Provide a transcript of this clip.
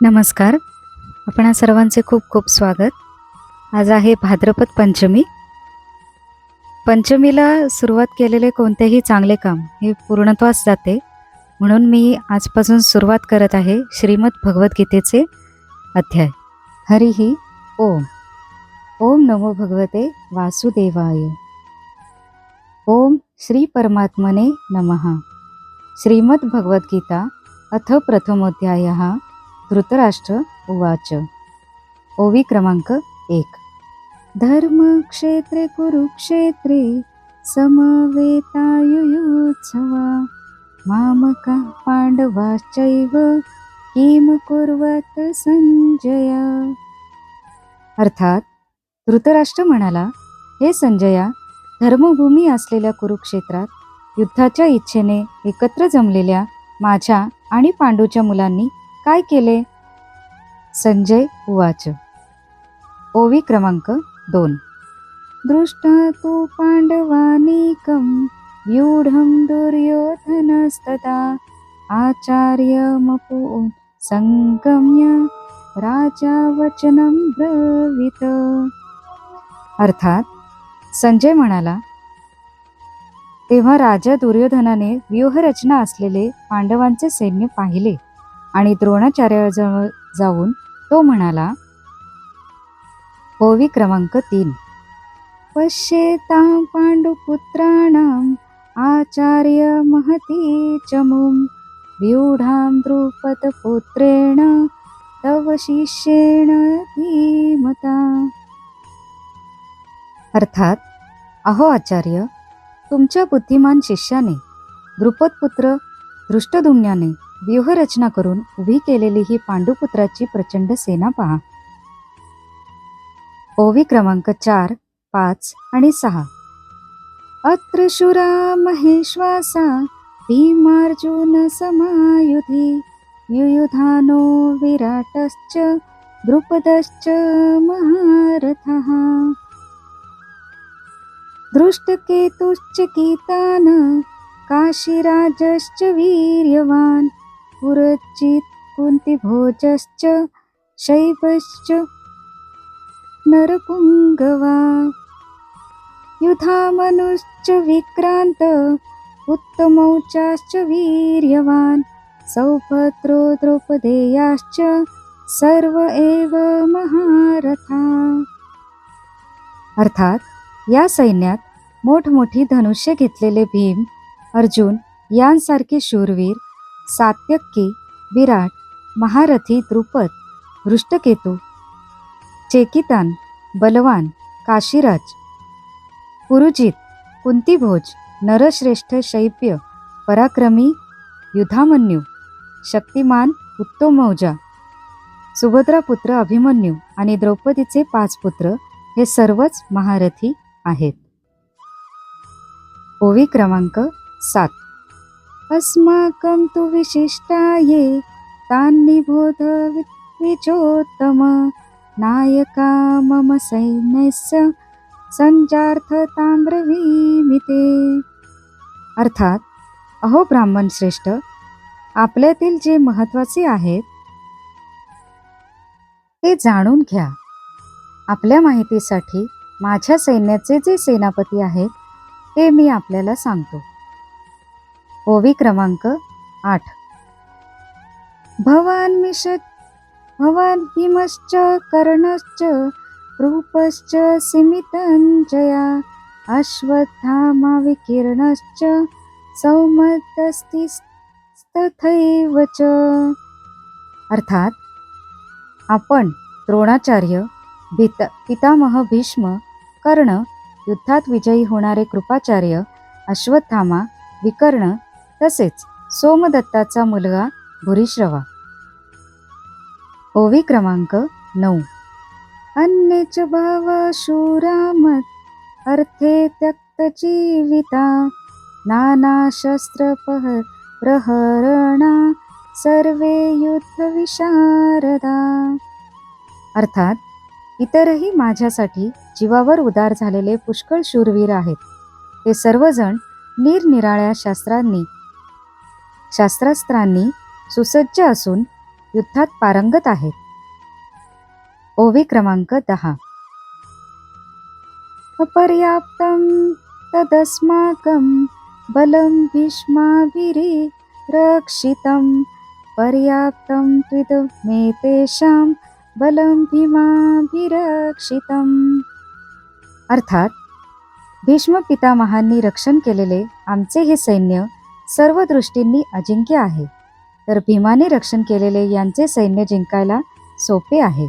नमस्कार. आपणा सर्वांचे खूप खूप स्वागत. आज आहे भाद्रपद पंचमी. पंचमीला सुरुवात केलेले कोणतेही चांगले काम हे पूर्णत्वास जाते. म्हणून मी आजपासून सुरुवात करत आहे श्रीमद भगवद्गीतेचे अध्याय. हरिही ओम. ओम नमो भगवते वासुदेवाय. ओम श्री परमात्मने नमः. श्रीमद भगवद्गीता अथ प्रथमोध्याय. धृतराष्ट्र उवाच. ओवी क्रमांक एक. धर्मक्षेत्रे कुरुक्षेत्रे समवेतायुयुत्सवा. मामका पांडवाश्चैव किम कुर्वत संजय. अर्थात धृतराष्ट्र म्हणाला हे संजया धर्मभूमी असलेल्या कुरुक्षेत्रात युद्धाच्या इच्छेने एकत्र जमलेल्या माझ्या आणि पांडूच्या मुलांनी काय केले? संजय उवाच ओवी क्रमांक दोन. दृष्टा तू पांडवानीकं व्यूढं दुर्योधनस्तदा आचार्यमपु संगम्य राजा वचनं ब्रवीत. अर्थात संजय म्हणाला तेव्हा राजा दुर्योधनाने व्यूहरचना असलेले पांडवांचे सैन्य पाहिले. आणि द्रोणाचार्याजवळ जाऊन तो म्हणाला ओवी क्रमांक तीन. पश्येता पांडुपुत्राणाम् आचार्य महती चमुं व्यूढां द्रुपदपुत्रेण तव शिष्येण धीमता. अर्थात अहो आचार्य तुमच्या बुद्धिमान शिष्याने द्रुपदपुत्र दृष्टदुम्न्याने व्यूहरचना करून उभी केलेली ही पांडुपुत्राची प्रचंड सेना पहा. ओवी क्रमांक चार पाच आणि सहा. अत्र शुरा महेश्वासा भीमार्जुन समायुधी युयुधानो विराटश्च द्रुपदश्च महारथः. दृष्टकेतुश्च कीतान काशीराजश्च वीर्यवान् पुरचित् कुन्तिभोजश्च शैवश्च नरपुङ्गवा। युधामनुश्च विक्रान्त उत्तमौचाश्च वीर्यवान् सौभद्रो द्रौपदेयाश्च सर्व एव महारथा। अर्थात या सैन्यात मोठमोठी धनुष्य घेतलेले भीम अर्जुन यांसारखे शूरवीर सात्यक्की विराट महारथी द्रुपद हृष्टकेतू चेकितान बलवान काशीराज पुरुजित कुंतीभोज नरश्रेष्ठ शैप्य पराक्रमी युधामन्यू शक्तिमान उत्तमौजा सुभद्रापुत्र अभिमन्यू आणि द्रौपदीचे पाच पुत्र हे सर्वच महारथी आहेत. ओवी क्रमांक सात. अस्माकं तु विशिष्टाये तान्निबोध विचोत्तम नायका मम सैन्यस्य संचार्थ ताम्रवीमिते अर्थात अहो ब्राह्मण श्रेष्ठ आपल्यातील जे महत्त्वाचे आहेत ते जाणून घ्या. आपल्या माहितीसाठी माझ्या सैन्याचे जे सेनापती आहेत ते मी आपल्याला सांगतो. ओवी क्रमांक आठ. भवान मिषत भवान भीमश्च कर्णश्च रूपश्च सिमितञ्जया अश्वत्थामा विकीर्णश्च सौमदस्तिस्तथैव च। अर्थात आपण द्रोणाचार्य भीत पितामह भीष्म कर्ण युद्धात विजयी होणारे कृपाचार्य अश्वत्थामा विकर्ण तसेच सोमदत्ताचा मुलगा भुरीश्रवा ओवी क्रमांक नऊ. अन्ये च शूरामत अर्थे त्यक्त जीविता त्यक्तजीविता नानाशस्त्रपह प्रहरणा सर्वे युद्धविशारदा अर्थात इतरही माझ्यासाठी जीवावर उदार झालेले पुष्कळ शूरवीर आहेत. ते सर्वजण निरनिराळ्या शास्त्रांनी शास्त्रास्त्रांनी सुसज्ज असून युद्धात पारंगत आहेत. ओवी क्रमांक दहा. अपर्याप्तं तदस्माकं बलं भीष्माभिरे रक्षितं पर्याप्तं त्विदमे तेषां बलं भीमाभिरक्षितम्. अर्थात भीष्म पितामहांनी रक्षण केलेले आमचे हे सैन्य सर्व दृष्टींनी अजिंक्य आहे. तर भीमाने रक्षण केलेले यांचे सैन्य जिंकायला सोपे आहे.